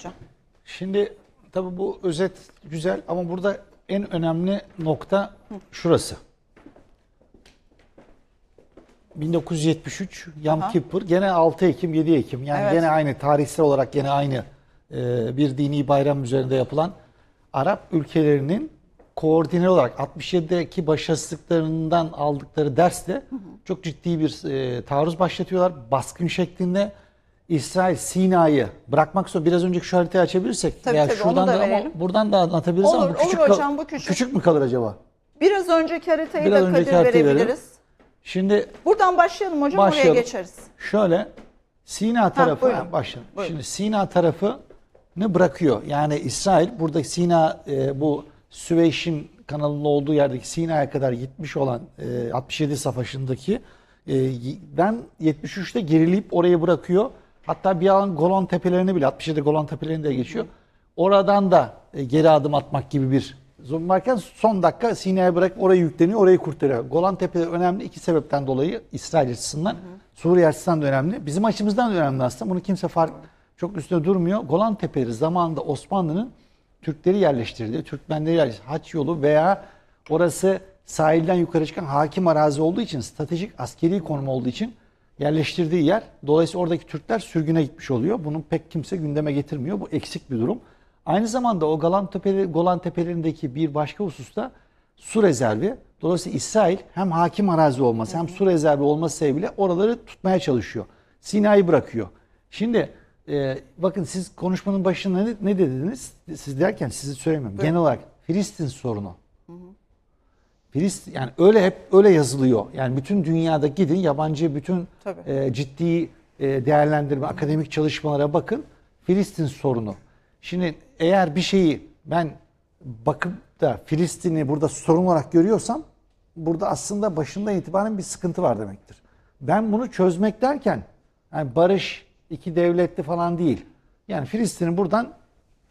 hocam. Şimdi tabii bu özet güzel ama burada en önemli nokta şurası. 1973 Yom Aha. Kippur gene 6 Ekim 7 Ekim yani Evet. gene aynı tarihsel olarak gene aynı e, bir dini bayram üzerinde yapılan Arap ülkelerinin koordine olarak 67'deki başarısızlıklarından aldıkları dersle çok ciddi bir e, taarruz başlatıyorlar. Baskın şeklinde İsrail Sina'yı bırakmak zorunda. Biraz önceki şu haritayı açabilirsek. Tabii, yani tabii, şuradan onu da da, ama verelim. buradan da anlatabiliriz ama Olur, bu küçük, olur hocam, bu küçük. mü kalır acaba? Biraz önceki haritayı Biraz da önceki Kadir haritayı verelim. verebiliriz. Şimdi Buradan başlayalım hocam oraya Başlayalım. geçeriz. Şöyle Sina tarafı buyurun. ha, başlayalım. Buyurun. Şimdi Sina tarafını bırakıyor. Yani İsrail buradaki Sina e, bu Süveyş'in kanalının olduğu yerdeki Sina'ya kadar gitmiş olan e, 67 savaşındaki e, ben 73'te gerileyip orayı bırakıyor. Hatta bir alan Golan Tepelerini bile 67 Golan Tepelerini de geçiyor. Oradan da e, geri adım atmak gibi bir zorun varken son dakika Sina'ya bırakıp orayı yükleniyor, orayı kurtarıyor. Golan Tepeleri önemli iki sebepten dolayı İsrail açısından, Suriye açısından da önemli. Bizim açımızdan da önemli aslında. Bunu kimse fark çok üstüne durmuyor. Golan Tepeleri zamanında Osmanlı'nın Türkleri yerleştirdiği, Türkmenleri yerleştirdiği haç yolu veya orası sahilden yukarı çıkan hakim arazi olduğu için, stratejik askeri konum olduğu için yerleştirdiği yer. Dolayısıyla oradaki Türkler sürgüne gitmiş oluyor. Bunu pek kimse gündeme getirmiyor. Bu eksik bir durum. Aynı zamanda o Golan, Tepeleri, Golan Tepelerindeki bir başka hususta su rezervi. Dolayısıyla İsrail hem hakim arazi olması hem su rezervi olması sebebiyle oraları tutmaya çalışıyor. Sina'yı bırakıyor. Şimdi e, bakın siz konuşmanın başında ne, ne dediniz? Siz derken sizi söylemiyorum. Genel olarak Filistin sorunu. Filistin yani öyle hep öyle yazılıyor. Yani bütün dünyada gidin yabancı bütün Tabii. e, ciddi e, değerlendirme, akademik çalışmalara bakın. Filistin sorunu. Şimdi eğer bir şeyi ben bakıp da Filistin'i burada sorun olarak görüyorsam burada aslında başından itibaren bir sıkıntı var demektir. Ben bunu çözmek derken yani barış iki devletli falan değil. Yani Filistin'in buradan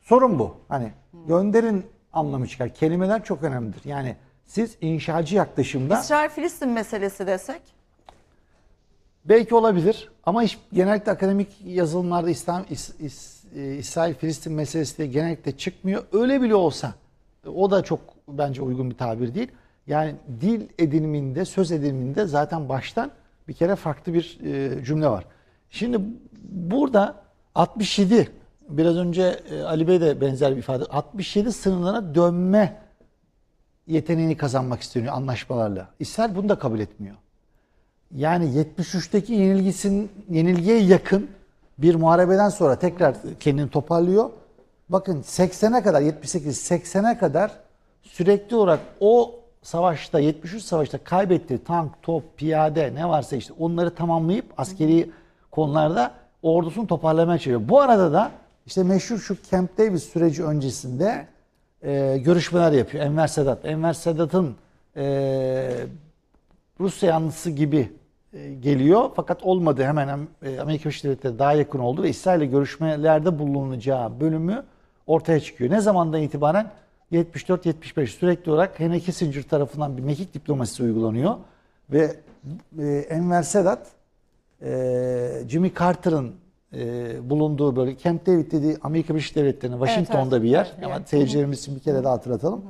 sorun bu. Hani gönderin anlamı çıkar. Kelimeler çok önemlidir. Yani siz inşacı yaklaşımda İsrail-Filistin meselesi desek. Belki olabilir ama hiç genellikle akademik yazılımlarda İslam İs, İs- e, İsrail Filistin meselesi de genellikle çıkmıyor. Öyle bile olsa o da çok bence uygun bir tabir değil. Yani dil ediniminde, söz ediniminde zaten baştan bir kere farklı bir e, cümle var. Şimdi burada 67 biraz önce e, Ali Bey de benzer bir ifade 67 sınırlara dönme yeteneğini kazanmak isteniyor anlaşmalarla. İsrail bunu da kabul etmiyor. Yani 73'teki yenilgisin yenilgiye yakın bir muharebeden sonra tekrar kendini toparlıyor. Bakın 80'e kadar 78 80'e kadar sürekli olarak o savaşta 73 savaşta kaybettiği tank, top, piyade ne varsa işte onları tamamlayıp askeri konularda ordusunu toparlamaya çalışıyor. Bu arada da işte meşhur şu Camp Davis süreci öncesinde e, görüşmeler yapıyor. Enver Sedat. Enver Sedat'ın e, Rusya yanlısı gibi e, geliyor fakat olmadı hemen hem, e, Amerika Birleşik Devletleri daha yakın oldu ve İsrail ile görüşmelerde bulunacağı bölümü ortaya çıkıyor. Ne zamandan itibaren? 74-75 sürekli olarak Henry Kissinger tarafından bir mekik diplomasisi uygulanıyor ve e, Enver Sedat e, Jimmy Carter'ın e, bulunduğu böyle Camp David dediği Amerika Birleşik Devletleri'nin Washington'da evet. bir yer. Evet, Ama seyircilerimiz için bir kere daha hatırlatalım.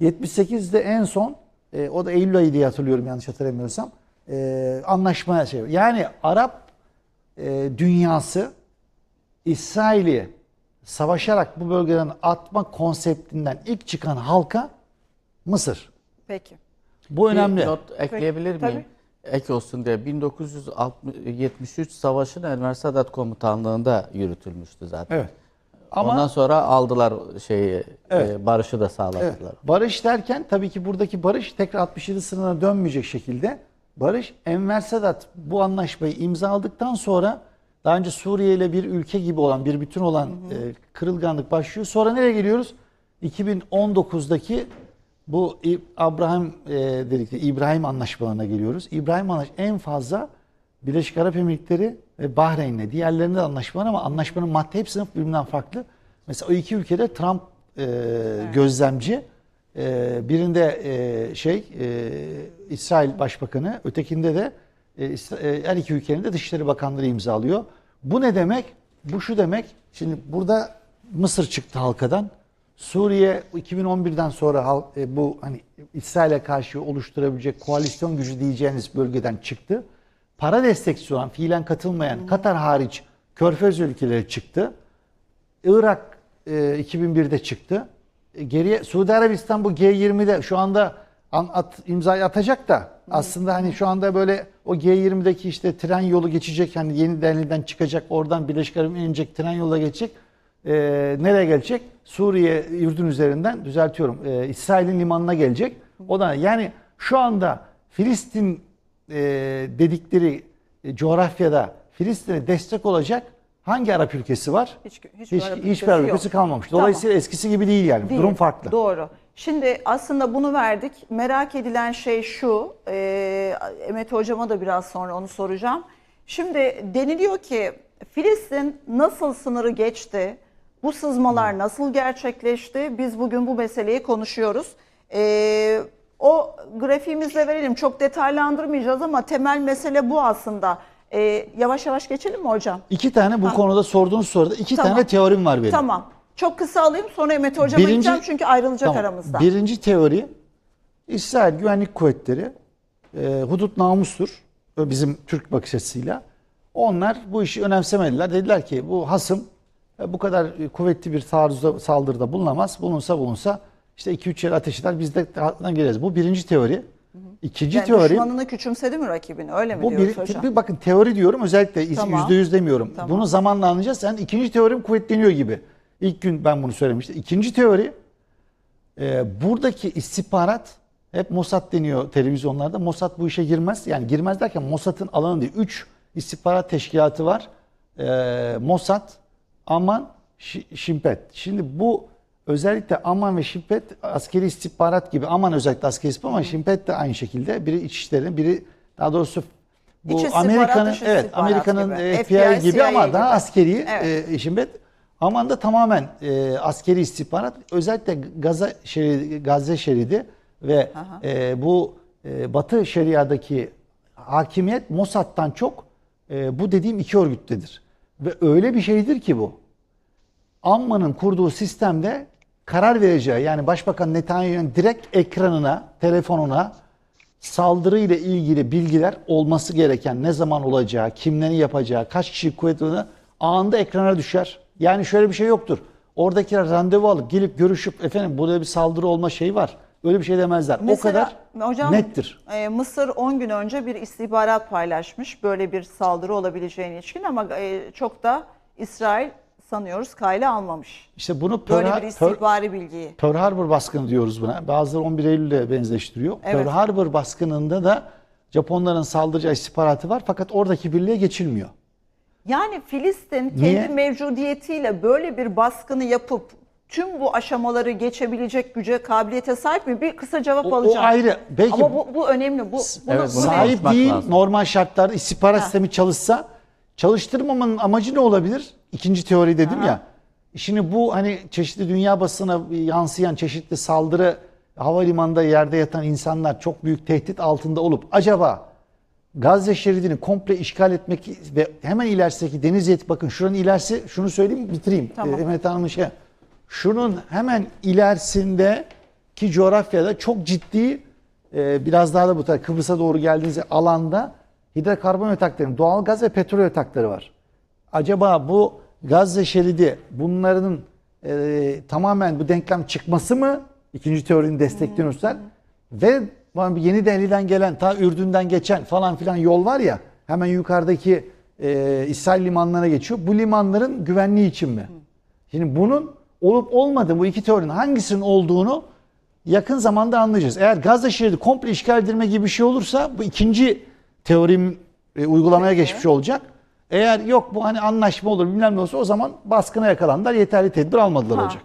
78'de en son e, o da Eylül ayı diye hatırlıyorum yanlış hatırlamıyorsam. E, anlaşmaya şey. Yani Arap e, dünyası İsrail'i savaşarak bu bölgeden atma konseptinden ilk çıkan halka Mısır. Peki. Bu önemli. Bir not ekleyebilir Tabii. miyim? Ek olsun diye 1973 savaşın Enver Sadat komutanlığında yürütülmüştü zaten. Evet. Ama Ondan sonra aldılar şeyi, Evet. e, barışı da Evet. sağladılar. Barış derken tabii ki buradaki barış tekrar 67 sınırına dönmeyecek şekilde barış Enver Sedat bu anlaşmayı imzaladıktan sonra daha önce Suriye ile bir ülke gibi olan bir bütün olan e, kırılganlık başlıyor. Sonra nereye geliyoruz? 2019'daki bu Abraham e, İbrahim anlaşmalarına geliyoruz. İbrahim anlaş en fazla Birleşik Arap Emirlikleri ve Bahreyn'le diğerlerinde de anlaşma var ama anlaşmanın madde hepsi birbirinden farklı. Mesela o iki ülkede Trump e, gözlemci, e, birinde e, şey e, İsrail Başbakanı, ötekinde de e, e, her iki ülkenin de Dışişleri Bakanları imzalıyor. Bu ne demek? Bu şu demek. Şimdi burada Mısır çıktı halkadan. Suriye 2011'den sonra e, bu hani İsrail'e karşı oluşturabilecek koalisyon gücü diyeceğiniz bölgeden çıktı. Para destekçisi olan, fiilen katılmayan Katar hariç Körfez ülkeleri çıktı. Irak e, 2001'de çıktı. E, geriye Suudi Arabistan bu G20'de şu anda an- at, imzayı atacak da aslında hani şu anda böyle o G20'deki işte tren yolu geçecek hani yeni Delhi'den çıkacak oradan Birleşik Arap inecek tren yola geçecek. E, nereye gelecek? Suriye Ürdün üzerinden düzeltiyorum. E, İsrail'in limanına gelecek. O da yani şu anda Filistin e, dedikleri e, coğrafyada Filistin'e destek olacak hangi Arap ülkesi var? Hiç, hiç, Hiç, Arap hiçbir ülkesi Arap yok. ülkesi kalmamış. Tamam. Dolayısıyla eskisi gibi değil yani. Değil. Durum farklı. Doğru. Şimdi aslında bunu verdik. Merak edilen şey şu. E, Emet Hocama da biraz sonra onu soracağım. Şimdi deniliyor ki Filistin nasıl sınırı geçti? Bu sızmalar nasıl gerçekleşti? Biz bugün bu meseleyi konuşuyoruz. E, o grafiğimizle verelim. Çok detaylandırmayacağız ama temel mesele bu aslında. E, yavaş yavaş geçelim mi hocam? İki tane bu Ha. konuda sorduğunuz soruda iki Tamam. tane teorim var benim. Tamam. Çok kısa alayım sonra Emet Hocam'a Birinci- gideceğim çünkü ayrılacak Tamam. aramızda. Birinci teori İsrail Güvenlik Kuvvetleri e, hudut namustur. Bizim Türk bakış açısıyla. Onlar bu işi önemsemediler. Dediler ki bu hasım bu kadar e, kuvvetli bir taarruzda, saldırıda bulunamaz. Bulunsa bulunsa işte 2-3 yer ateş eder biz de altından geliriz. Bu birinci teori. İkinci Yani teori düşmanını küçümsedi mi rakibini öyle mi Bu diyoruz bir, hocam? bir bakın teori diyorum özellikle Tamam. yüz demiyorum. Tamam. Bunu zamanla anlayacağız. Sen ikinci teorim kuvvetleniyor gibi. İlk gün ben bunu söylemiştim. İkinci teori e, buradaki istihbarat hep Mossad deniyor televizyonlarda. Mossad bu işe girmez. Yani girmez derken Mossad'ın alanı değil. Üç istihbarat teşkilatı var. E, Mossad, Aman, Şi- Şimpet. Şimdi bu özellikle Aman ve Şimpet askeri istihbarat gibi. Aman özellikle askeri istihbarat ama Şimpet de aynı şekilde. Biri İçişleri, biri daha doğrusu bu Amerika'nın evet Amerika'nın e, FBI, FBI, gibi CIA ama gibi. daha askeri Evet. e, Şimpet. Aman da tamamen e, askeri istihbarat. Özellikle Gaza şeridi, Gazze şeridi ve Aha. e, bu e, Batı Şeria'daki hakimiyet Mossad'dan çok e, bu dediğim iki örgüttedir. Ve öyle bir şeydir ki bu. Amman'ın kurduğu sistemde karar vereceği yani Başbakan Netanyahu'nun direkt ekranına, telefonuna saldırı ile ilgili bilgiler olması gereken ne zaman olacağı, kimlerin yapacağı, kaç kişi kuvvetini anında ekrana düşer. Yani şöyle bir şey yoktur. Oradakiler randevu alıp gelip görüşüp efendim burada bir saldırı olma şeyi var. Öyle bir şey demezler. o Mesela, kadar hocam, nettir. e, Mısır 10 gün önce bir istihbarat paylaşmış böyle bir saldırı olabileceğine ilişkin ama e, çok da İsrail sanıyoruz kayla almamış. İşte bunu Böyle Pearl- bir Pearl- istihbari bilgiyi. Pearl Harbor baskını diyoruz buna. Bazıları 11 Eylül'le benzeştiriyor. Evet. Pearl Harbor baskınında da Japonların saldıracağı istihbaratı var fakat oradaki birliğe geçilmiyor. Yani Filistin kendi Niye? mevcudiyetiyle böyle bir baskını yapıp tüm bu aşamaları geçebilecek güce, kabiliyete sahip mi? Bir kısa cevap O, o alacağım. ayrı. Belki Ama bu, bu önemli. Bu, bunu, evet, bunu bunu sahip değil lazım. normal şartlarda istihbarat sistemi çalışsa çalıştırmamanın amacı ne olabilir? İkinci teori dedim ya. Şimdi bu hani çeşitli dünya basına yansıyan çeşitli saldırı havalimanında yerde yatan insanlar çok büyük tehdit altında olup acaba Gazze şeridini komple işgal etmek ve hemen ilerisindeki deniz yeti bakın şuranın ilerisi şunu söyleyeyim bitireyim. Tamam. Ee, Mehmet Hanım'ın şey. Şunun hemen ilerisinde ki coğrafyada çok ciddi e, biraz daha da bu tarafa Kıbrıs'a doğru geldiğinizde alanda hidrokarbon yatakları, doğal gaz ve petrol yatakları var. Acaba bu Gazze şeridi bunların e, tamamen bu denklem çıkması mı? İkinci teorinin destekleniyorsa ve bu yeni Delhi'den gelen ta Ürdün'den geçen falan filan yol var ya hemen yukarıdaki e, İsrail limanlarına geçiyor. Bu limanların güvenliği için mi? Şimdi bunun olup olmadığı bu iki teorinin hangisinin olduğunu yakın zamanda anlayacağız. Eğer Gazze şeridi komple işgal edilme gibi bir şey olursa bu ikinci teorim e, uygulamaya geçmiş olacak. Eğer yok bu hani anlaşma olur bilmem ne olsa o zaman baskına yakalandılar yeterli tedbir almadılar Ha, olacak.